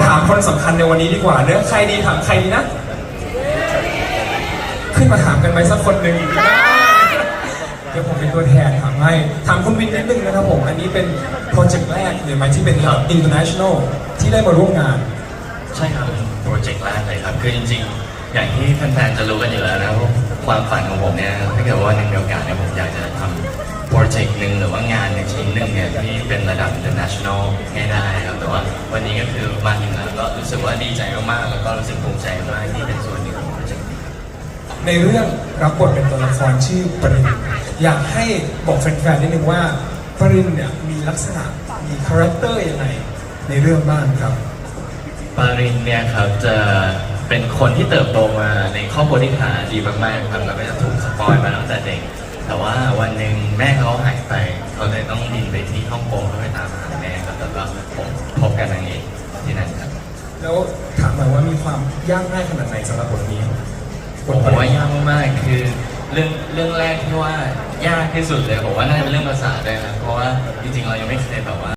ถามคนสำคัญในวันนี้ดีกว่าเนื้อใครดีถามใครดีนะ ขึ้นมาถามกันไหมสักคนหนึ่งเดี๋ยวผมเป็นตัวแทนถามให้ถามคุณวินนิดนึงนะครับผม อันนี้เป็นโปรเจกต์แรกเลยไหมที่เป็นแบบ international ที่ได้มาร่วมงาน ใช่ครับโปรเจกต์แรกเลยครับ คือจริงๆ อย่างที่แฟนๆ จะรู้กันอยู่แล้วนะครับว่าความฝันของผมเนี่ยถ้าเกิดว่าวันหนึงมีโอกาสเนี่ยผมอยากจะทำโปรเจกต์หนึ่งหรือว่างาน หนึ่งชิ้นหนึ่งเนี่ยที่เป็นระดับ international ให้ได้ครับแต่ว่าวันนี้ก็คือมาถึงแล้วก็รู้สึกว่าดีใจมากๆแล้วก็รู้สึกภูมิใจมากที่เป็นส่วนหนึ่งของโปรเจกต์นี้ในเรื่องรับบทเป็นตัวละครชื่อปรินอยากให้บอกแฟนๆนิดนึงว่าปรินเนี่ยมีลักษณะมีคาแรคเตอร์ยังไงในเรื่องบ้างครับ ปารินเนี่ยครับจะเป็นคนที่เติบโตมาในครอบครัวที่ฐานะดีมากๆครับแล้วก็จะถูกสปอยมาตั้งแต่เด็ก แต่ว่าวันหนึ่งแม่เขาหายไปเขาเลยต้อง แล้วถามหน่อยว่ามีความยากง่ายขนาดไหนสำหรับบทนี้ผมว่ายากมากๆคือเรื่องเรื่องแรกที่ว่ายากที่สุดเลยผมว่าน่าจะเป็นเรื่องภาษาด้วยนะเพราะว่าจริงๆเรายังไม่เคยแบบว่า